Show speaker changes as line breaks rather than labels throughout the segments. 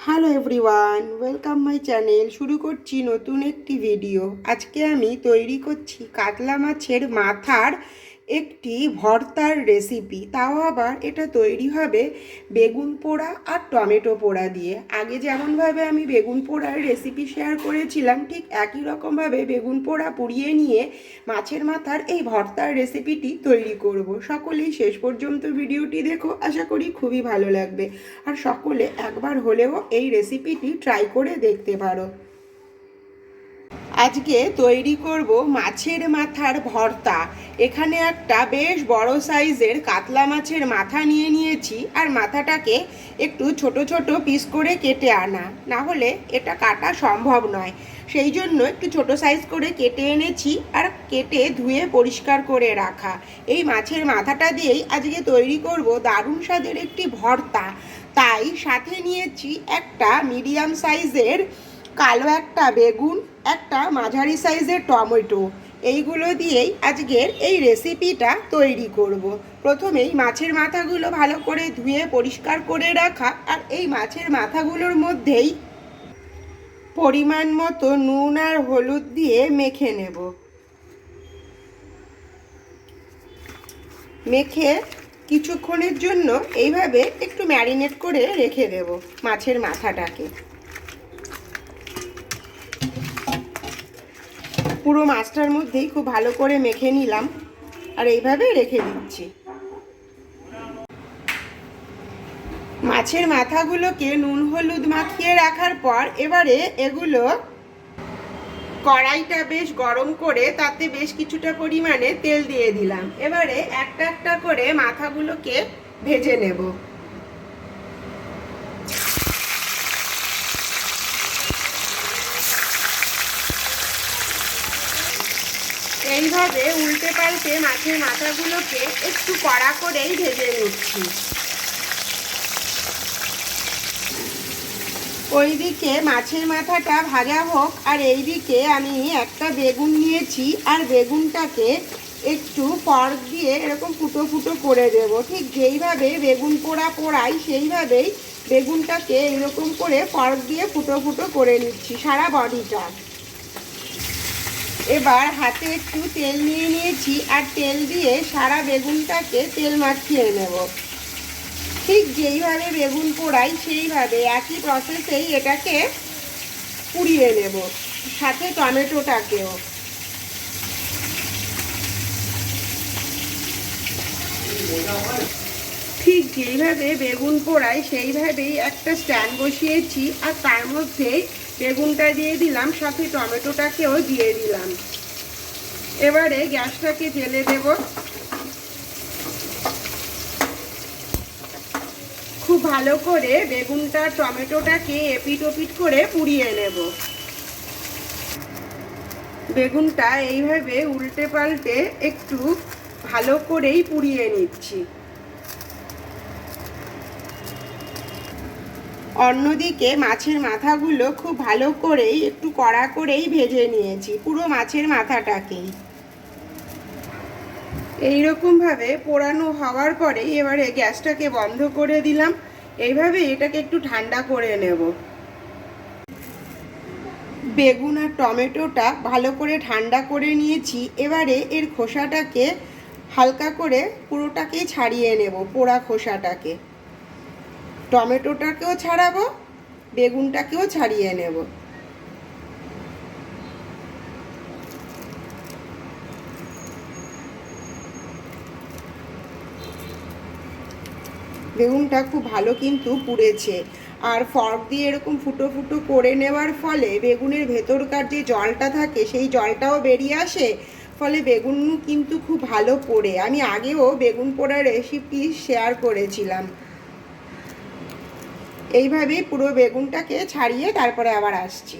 Hello everyone welcome my channel শুরু করছি নতুন একটি ভিডিও আজকে আমি তৈরি করছি কাতলা মাছের মাথার একটি ভর্তার রেসিপি তাও আবার এটা তৈরি হবে বেগুন পোড়া আর টমেটো পোড়া দিয়ে। আগে যেমনভাবে আমি বেগুন পোড়ার রেসিপি শেয়ার করেছিলাম, ঠিক একই রকমভাবে বেগুন পোড়া পুড়িয়ে নিয়ে মাছের মাথার এই ভর্তার রেসিপিটি তৈরি করব। সকলেই শেষ পর্যন্ত ভিডিওটি দেখো, আশা করি খুবই ভালো লাগবে। আর সকলে একবার হলেও এই রেসিপিটি ট্রাই করে দেখতে পারো। আজকে তৈরি করব মাছের মাথার ভর্তা। এখানে একটা বেশ বড় সাইজের কাতলা মাছের মাথা নিয়ে নিয়েছি আর মাথাটাকে একটু ছোট ছোট পিস করে কেটে আনা। না হলে এটা কাটা সম্ভব নয়। সেই জন্য একটু ছোট সাইজ করে কেটে এনেছি আর কেটে ধুয়ে পরিষ্কার করে রাখা। এই মাছের মাথাটা দিয়েই আজকে তৈরি করব দারুণ স্বাদের একটি ভর্তা। তাই সাথে নিয়েছি একটা মিডিয়াম সাইজের কালো একটা বেগুন একটা মাঝারি সাইজের টমেটো। এইগুলো দিয়েই আজকের এই রেসিপিটা তৈরি করব। প্রথমেই মাছের মাথাগুলো ভালো করে ধুয়ে পরিষ্কার করে রাখা আর এই মাছের মাথাগুলোর মধ্যেই পরিমাণ মতো নুন আর হলুদ দিয়ে মেখে নেব। মেখে কিছুক্ষণের জন্য এইভাবে একটু ম্যারিনেট করে রেখে দেব মাছের মাথাটাকে। পুরো মাছটার মধ্যেই খুব ভালো করে মেখে নিলাম আর এইভাবে রেখে দিচ্ছি। মাছের মাথাগুলোকে নুন হলুদ মাখিয়ে রাখার পর এবারে এগুলো কড়াইটা বেশ গরম করে তাতে বেশ কিছুটা পরিমাণে তেল দিয়ে দিলাম। এবারে একটা একটা করে মাথাগুলোকে ভেজে নেব। এইভাবে উল্টে পাল্টে মাছের মাথাগুলোকে একটু কড়া করেই ভেজে নিচ্ছি। ওইদিকে মাছের মাথাটা ভাজা হোক, আর এইদিকে আমি একটা বেগুন নিয়েছি, আর বেগুনটাকে একটু ফর্ক দিয়ে এরকম ফুটো ফুটো করে দেব। ঠিক যেইভাবে বেগুন পোড়া পোড়াই, সেইভাবেই বেগুনটাকে এরকম করে ফর্ক দিয়ে ফুটো ফুটো করে নিচ্ছি সারা বডিটা। এবার হাতে একটু তেল নিয়ে নিয়েছি আর তেল দিয়ে সারা বেগুনটাকে তেল মাখিয়ে নেব। ঠিক যেইভাবে বেগুন পোড়াই সেইভাবে একই প্রসেসেই এটাকে পুড়িয়ে নেব, সাথে টমেটোটাকেও। ঠিক যেইভাবে বেগুন পোড়াই সেইভাবেই একটা স্ট্যান্ড বসিয়েছি আর তার মধ্যেই বেগুনটা দিয়ে দিলাম, সাথে টমেটোটাকেও দিয়ে দিলাম। এবারে গ্যাসটাকে জেলে দেব। খুব ভালো করে বেগুনটা, টমেটোটাকে এপিট ওপিট করে পুড়িয়ে নেব। বেগুনটা এইভাবে উল্টে পাল্টে একটু ভালো করেই পুড়িয়ে নিচ্ছি। অন্যদিকে মাছের মাথাগুলো খুব ভালো করেই, একটু কড়া করেই ভেজে নিয়েছি, পুরো মাছের মাথাটাকেই। এইরকমভাবে পোড়ানো হওয়ার পরে এবারে গ্যাসটাকে বন্ধ করে দিলাম। এইভাবে এটাকে একটু ঠান্ডা করে নেব। বেগুন আর টমেটোটা ভালো করে ঠান্ডা করে নিয়েছি। এবারে এর খোসাটাকে হালকা করে পুরোটাকেই ছাড়িয়ে নেব, পোড়া খোসাটাকে। টমেটোটাকেও ছাড়াবো, বেগুনটাকেও ছাড়িয়ে নেব। বেগুনটা খুব ভালো কিন্তু পুড়েছে। আর ফর্ক দিয়ে এরকম ফুটো ফুটো করে নেওয়ার ফলে বেগুনের ভেতরকার যে জলটা থাকে, সেই জলটাও বেরিয়ে আসে। ফলে বেগুন কিন্তু খুব ভালো পোড়ে। আমি আগেও বেগুন পোড়ার রেসিপি শেয়ার করেছিলাম। এইভাবেই পুরো বেগুনটাকে ছাড়িয়ে তারপরে আবার আসছি।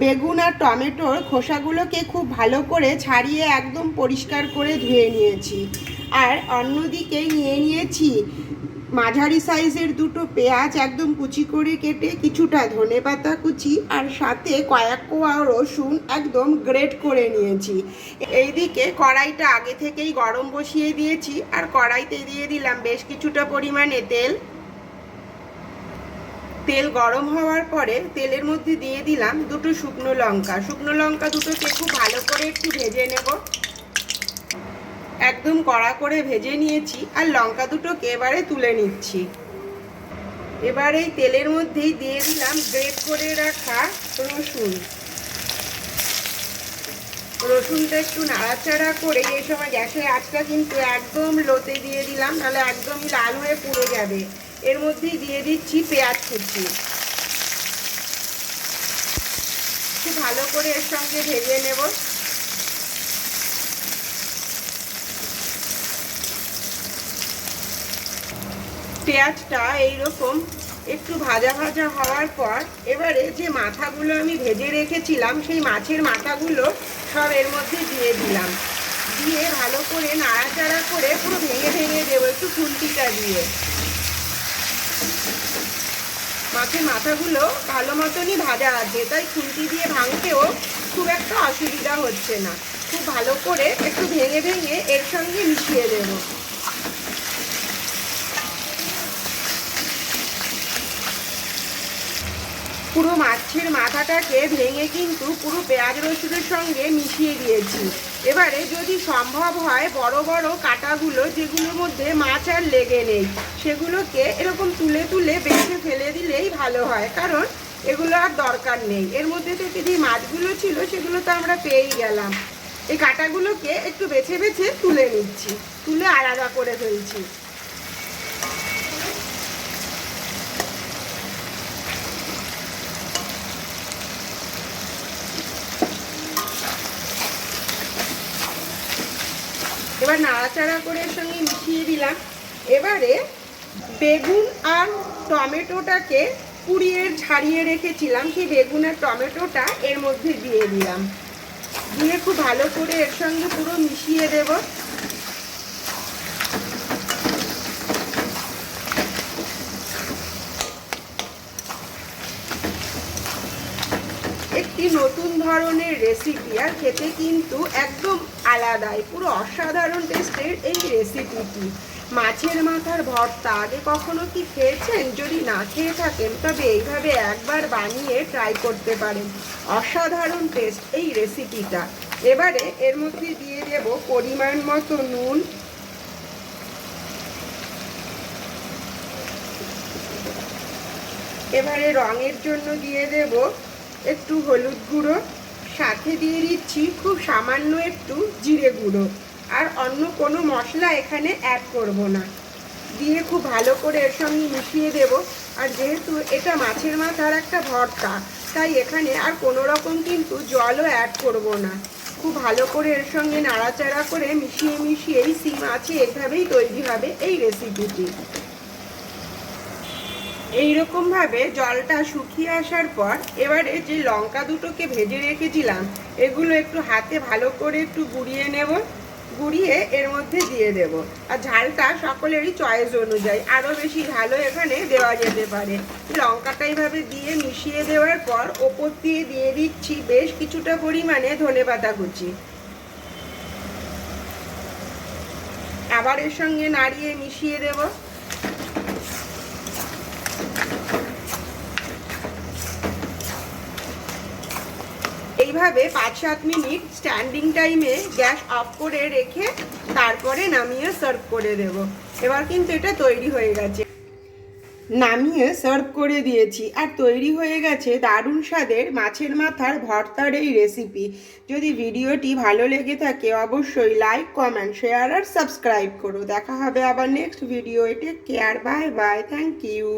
বেগুন আর টমেটোর খোসাগুলোকে খুব ভালো করে ছাড়িয়ে একদম পরিষ্কার করে ধুয়ে নিয়েছি। আর অন্যদিকে নিয়ে নিয়েছি মাঝারি সাইজের দুটো পেঁয়াজ একদম কুচি করে কেটে কিছুটা ধনে পাতা কুচি আর সাথে কয়েক কোয়া রসুন একদম গ্রেট করে নিয়েছি। এইদিকে কড়াইটা আগে থেকেই গরম বসিয়ে দিয়েছি আর কড়াইতে দিয়ে দিলাম বেশ কিছুটা পরিমাণে তেল। তেল গরম হওয়ার পরে তেলের মধ্যে দিয়ে দিলাম দুটো শুকনো লঙ্কা। শুকনো লঙ্কা দুটোকে খুব ভালো করে একটু ভেজে নেব। একদম কড়া করে ভেজে নিয়েছি আর লঙ্কা দুটোকে এবারে তুলে নিচ্ছি। এবার এই তেলের মধ্যেই দিয়ে দিলাম গ্রেট করে রাখা রসুন। রসুনটা একটু নাড়াচাড়া করে এই সময় গ্যাসের আঁচটা কিন্তু একদম লোতে দিয়ে দিলাম, নাহলে একদমই লাল হয়ে পুড়ে যাবে। এর মধ্যেই দিয়ে দিচ্ছি পেঁয়াজ কুচি। খুব ভালো করে এর সঙ্গে ভেজে নেব। পেঁয়াজটা এইরকম একটু ভাজা ভাজা হওয়ার পর এবারে যে মাথাগুলো আমি ভেজে রেখেছিলাম, সেই মাছের মাথাগুলো সব এর মধ্যে দিয়ে দিলাম। দিয়ে ভালো করে নাড়াচাড়া করে পুরো ভেঙে ভেঙে দেবো একটু খুন্তিটা দিয়ে। মাছের মাথাগুলো ভালো মতনই ভাজা আছে, তাই খুন্তি দিয়ে ভাঙতেও খুব একটা অসুবিধা হচ্ছে না। খুব ভালো করে একটু ভেঙে ভেঙে এর সঙ্গে মিশিয়ে দেবো। পুরো মাছের মাথাটাকে ভেঙে কিন্তু পুরো পেঁয়াজ রসুনের সঙ্গে মিশিয়ে দিয়েছি। এবারে যদি সম্ভব হয় বড় বড় কাটাগুলো, যেগুলোর মধ্যে মাছ আর লেগে নেই, সেগুলোকে এরকম তুলে তুলে বেছে ফেলে দিলেই ভালো হয়, কারণ এগুলো আর দরকার নেই। এর মধ্যে থেকে যে মাছগুলো ছিল, সেগুলো তো আমরা পেয়েই গেলাম। এই কাটাগুলোকে একটু বেছে বেছে তুলে নিচ্ছি, তুলে আলাদা করে ফেলছি। এবার নাড়াচাড়া করে এর সঙ্গে মিশিয়ে দিলাম। এবারে বেগুন আর টমেটোটাকে পুড়িয়ে ছাড়িয়ে রেখেছিলাম। সেই বেগুন আর টমেটোটা এর মধ্যে দিয়ে দিলাম। দিয়ে খুব ভালো করে এর সঙ্গে পুরো মিশিয়ে দেব। একটি নতুন ধরনের রেসিপি আর খেতে কিন্তু একদম আলাদাই, পুরো অসাধারণ টেস্টের এই রেসিপিটি মাছের মাথার ভর্তা আগে কখনো কি খেয়েছেন? যদি না খেয়ে থাকেন, তবে এইভাবে একবার বানিয়ে ট্রাই করতে পারেন। অসাধারণ টেস্ট এই রেসিপিটা এবারে এর মধ্যে দিয়ে দেব পরিমাণ মতো নুন। এবারে রঙের জন্য দিয়ে দেব একটু হলুদ গুঁড়ো। সাথে দিয়ে দিচ্ছি খুব সামান্য একটু জিরে গুঁড়ো। আর অন্য কোনো মশলা এখানে অ্যাড করব না। দিয়ে খুব ভালো করে এর সঙ্গে মিশিয়ে দেব। আর যেহেতু এটা মাছের মাথার একটা ভর্তা, তাই এখানে আর কোনো রকম কিন্তু জলও অ্যাড করব না। খুব ভালো করে এর সঙ্গে নাড়াচাড়া করে মিশিয়ে মিশিয়েই সিম আছে এভাবেই তৈরি হবে এই রেসিপিটি এইরকমভাবে জলটা শুকিয়ে আসার পর এবারে যে লঙ্কা দুটোকে ভেজে রেখেছিলাম, এগুলো একটু হাতে ভালো করে একটু গুঁড়িয়ে নেব, গুঁড়িয়ে এর মধ্যে দিয়ে দেব। আর ঝালটা সকলেরই চয়েস অনুযায়ী। আরও বেশি ঝালও এখানে দেওয়া যেতে পারে। লঙ্কাটা এইভাবে দিয়ে মিশিয়ে দেওয়ার পর ওপর দিয়ে দিয়ে দিচ্ছি বেশ কিছুটা পরিমাণে ধনে পাতা কুচি। আবার এর সঙ্গে নাড়িয়ে মিশিয়ে দেবো। এইভাবে পাঁচ সাত মিনিট স্ট্যান্ডিং টাইমে গ্যাস অফ করে রেখে তারপরে নামিয়ে সার্ভ করে দেব। এবার কিন্তু এটা তৈরি হয়ে গেছে। নামিয়ে সার্ভ করে দিয়েছি। আর তৈরি হয়ে গেছে দারুণ স্বাদের মাছের মাথার ভর্তার এই রেসিপি যদি ভিডিওটি ভালো লেগে থাকে অবশ্যই লাইক কমেন্ট শেয়ার আর সাবস্ক্রাইব করো। দেখা হবে আবার next video take care bye bye thank you